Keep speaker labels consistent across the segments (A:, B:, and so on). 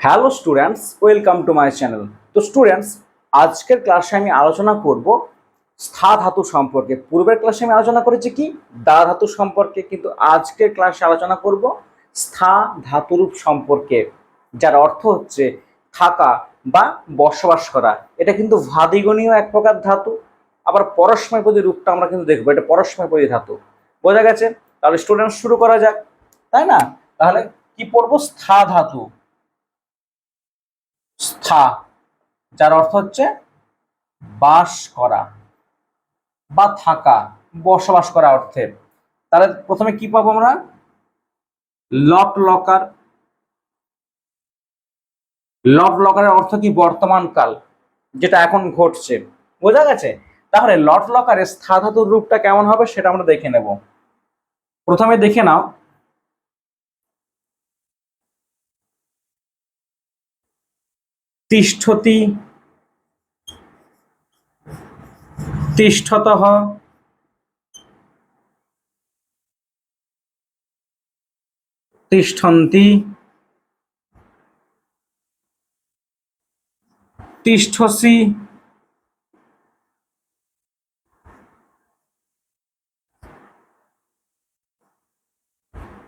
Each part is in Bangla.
A: Hello students welcome to my channel তো স্টুডেন্টস আজকের ক্লাসে আমি আলোচনা করব স্থা ধাতু সম্পর্কে। পূর্বের ক্লাসে আমি আলোচনা করেছি কি? দা ধাতু সম্পর্কে, কিন্তু আজকের ক্লাসে আলোচনা করব স্থা ধাতুরূপ সম্পর্কে, যার অর্থ হচ্ছে থাকা বা বসবাস করা। এটা কিন্তু ভাদিগণীয় এক প্রকার ধাতু, আবার পরস্ময়পদী রূপটা আমরা কিন্তু দেখব। এটা পরস্ময়পদী ধাতু। বোঝা গেছে? তাহলে স্টুডেন্ট শুরু করা যাক। তাই না? তাহলে কি পড়ব? স্থা ধাতু। স্থা, যার অর্থ হচ্ছে বাস করা বা থাকা, বসবাস করা অর্থে। তাহলে প্রথমে কি পাবো আমরা? লট লকার। লট লকারের অর্থ কি? বর্তমান কাল, যেটা এখন ঘটছে। বোঝা গেছে? তাহলে লট লকারের স্থা ধাতুর রূপটা কেমন হবে সেটা আমরা দেখে নেব। প্রথমে দেখে নাও। তিষ্ঠতি। তিষ্ঠত। তিষ্ঠন্তি। তিষ্ঠসি।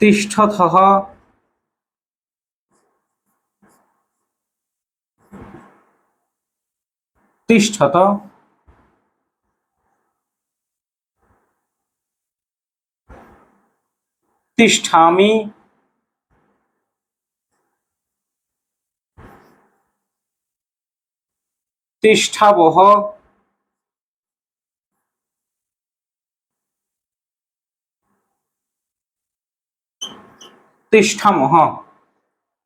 A: তিষ্ঠথ তিষ্ঠত। তিষ্ঠামি। তিষ্ঠাবহ। তিষ্ঠামহ।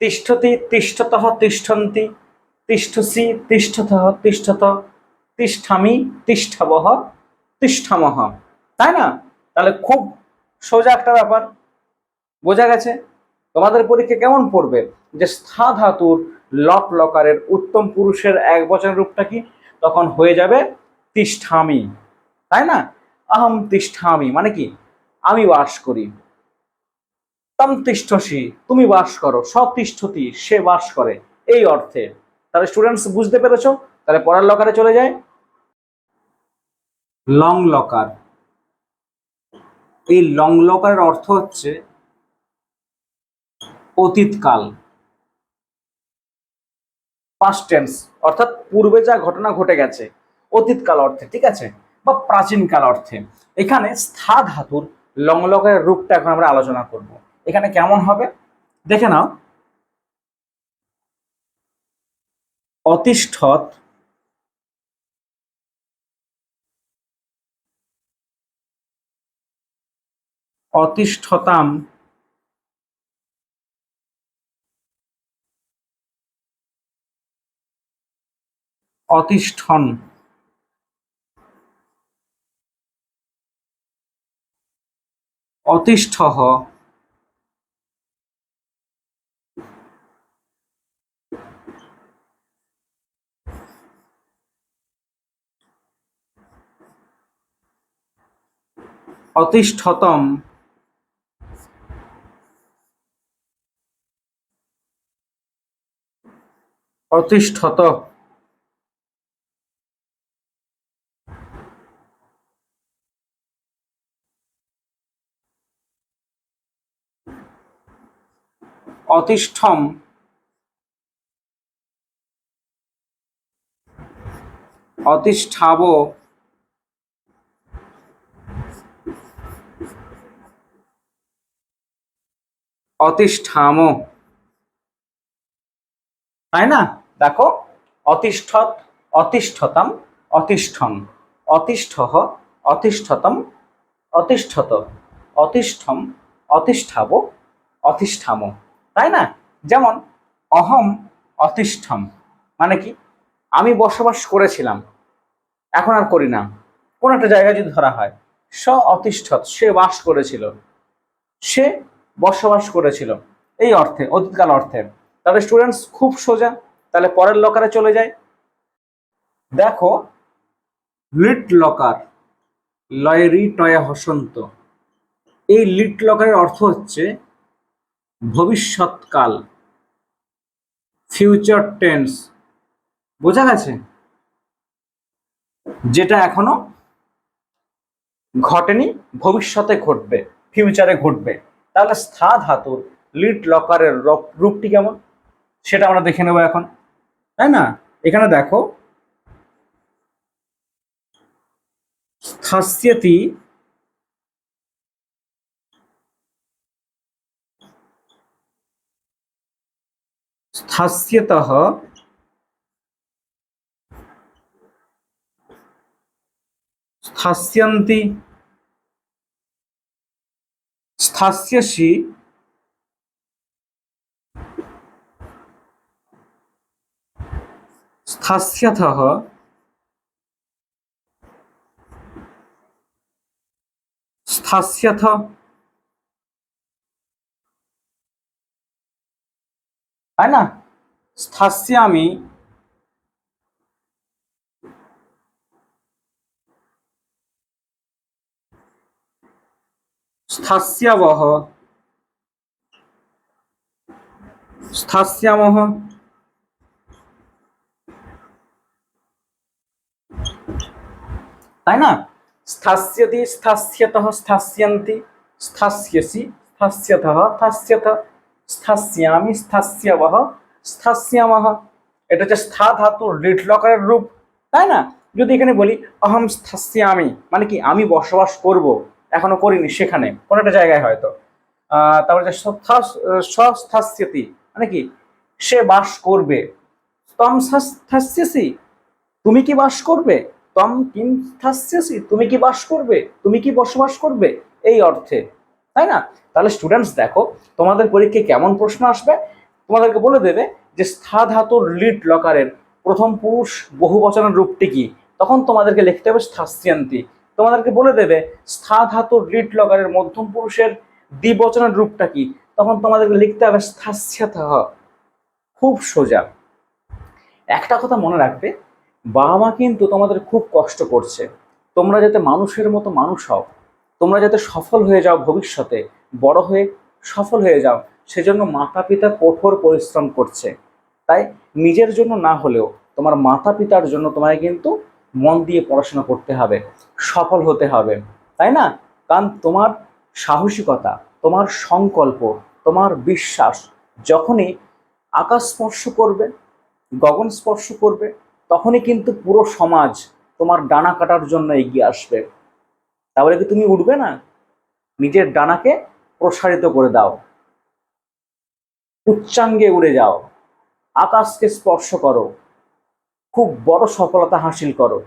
A: তিষ্ঠতি তিষ্ঠতঃ তিষ্ঠন্তি। তিষ্ঠসি তিষ্ঠতঃ তিষ্ঠত, তিষ্ঠামি, তিষ্ঠাবহ, তিষ্ঠামহ। তাই না? তাহলে খুব সোজা একটা ব্যাপার। বোঝা গেছে? তোমাদের পরীক্ষা কেমন পড়বে? যে স্থা ধাতুর লট লকারের উত্তম পুরুষের এক বচন রূপটা কি? তখন হয়ে যাবে তিষ্ঠামি। তাই না? আহম তিষ্ঠামি মানে কি? আমি বাস করি। তম তিষ্ঠসি, তুমি বাস করো। সতিষ্ঠতি সে বাস করে। এই অর্থে। তাহলে স্টুডেন্টস বুঝতে পেরেছ? তাহলে পরের লকারে চলে যায় লং লকার এই লং লকারের অর্থ হচ্ছে অতীতকাল। পাস্ট টেন্স অর্থাৎ পূর্বে যা ঘটনা ঘটে গেছে অতীতকাল অর্থে ঠিক আছে? বা প্রাচীনকাল অর্থে। এখানে স্থা ধাতুর লং লকারের রূপটা এখন আমরা আলোচনা করব। এখানে কেমন হবে? দেখে নাও। অতিষ্ঠত। অতিষ্ঠতাম। অতিষ্ঠন। অতিষ্ঠ অতিষ্ঠতম। অতিষ্ঠত। অতিষ্ঠম। অতিষ্ঠাব। অতিষ্ঠাম। তাই না? দেখো, অতিষ্ঠত, অতিষ্ঠতম, অতিষ্ঠন। অতিষ্ঠ অতিষ্ঠতম, অতিষ্ঠত। অতিষ্ঠম, অতিষ্ঠাব, অতিষ্ঠাম। তাই না? যেমন, অহম, অতিষ্ঠম। মানে কি? আমি বসবাস করেছিলাম। এখন আর করি না। কোন একটা জায়গায় যদি ধরা হয় স অতিষ্ঠত সে বাস করেছিল। সে বসবাস করেছিল। এই অর্থে, অতীতকাল অর্থে। তাহলে স্টুডেন্টস খুব সোজা, তাহলে পরের লকারে চলে যায়। দেখো লিট লকার লয় রি টয় হসন্ত। এই লিট লকারের অর্থ হচ্ছে ভবিষ্যৎকাল ফিউচার টেন্স বোঝা গেছে? যেটা এখনও ঘটেনি, ভবিষ্যতে ঘটবে ফিউচারে ঘটবে। তাহলে স্থা ধাতুর লিড লকারের রপ- রূপটি কেমন সেটা আমরা দেখে নেবো এখন তাই না এখানে দেখো স্থাস্যতি স্থাস্যতः स्थास्यन्ति स्थास्यसि स्थास्यथः स्थास्यथ তাই না স্থাস্যামি স্থাস্যাবহ। স্থাস্যামহ তাই না? স্থাস্যতি, স্থাস্যত, স্থাস্যন্তি, স্থাস্যসি, স্থাস্যত স্থাস্যত, স্থাস্যামি, স্থাস্যবহ, স্থাস্যামহ। এটা হচ্ছে স্থা ধাতুর রিটলকারের রূপ। তাই না? যদি এখানে বলি, অহম স্থাস্যামি মানে কি আমি বসবাস করব? এখনও করিনি সেখানে, কোনো একটা জায়গায় হয়তো। তারপরে যে সস্থা- স্বস্থাস্যতি মানে কি? সে বাস করবে। তম স্থাস্যসি তুমি কি বাস করবে? তম কিম স্থাস্যসি তুমি কি বাস করবে? তুমি কি বসবাস করবে? এই অর্থে। তাই না? তাহলে স্টুডেন্টস দেখো, তোমাদের পরীক্ষায় কেমন প্রশ্ন আসবে? তোমাদেরকে বলে দেবে যে স্থা ধাতুর লিড লকারের প্রথম পুরুষ বহু বচনের রূপটি কি? তখন তোমাদেরকে লিখতে হবে স্থাস্যান্তি তোমাদেরকে বলে দেবে স্থা ধাতুর লিড লকারের মধ্যম পুরুষের দ্বিবচনের রূপটা কি? তখন তোমাদেরকে লিখতে হবে স্থাস্যাতঃ খুব সোজা। একটা কথা মনে রাখবে, বাবা মা কিন্তু তোমাদের খুব কষ্ট করছে। তোমরা যাতে মানুষের মতো মানুষ হও, তোমরা যাতে সফল হয়ে যাও ভবিষ্যতে, বড় হয়ে সফল হয়ে যাও, সেজন্য মাতা পিতা কঠোর পরিশ্রম করছে। তাই নিজের জন্য না হলেও তোমার মাতা পিতার জন্য তোমায় কিন্তু মন দিয়ে পড়াশোনা করতে হবে, সফল হতে হবে, তাই না? কারণ তোমার সাহসিকতা, তোমার সংকল্প, তোমার বিশ্বাস যখনই আকাশ স্পর্শ করবে, গগন স্পর্শ করবে, তখনই কিন্তু পুরো সমাজ তোমার ডানা কাটার জন্য এগিয়ে আসবে। তাহলে কি তুমি উঠবে না? নিজের ডানাকে প্রসারিত করে দাও। উচ্চাঙ্গে উড়ে যাও। আকাশকে স্পর্শ করো। খুব বড় সফলতা হাসিল করো।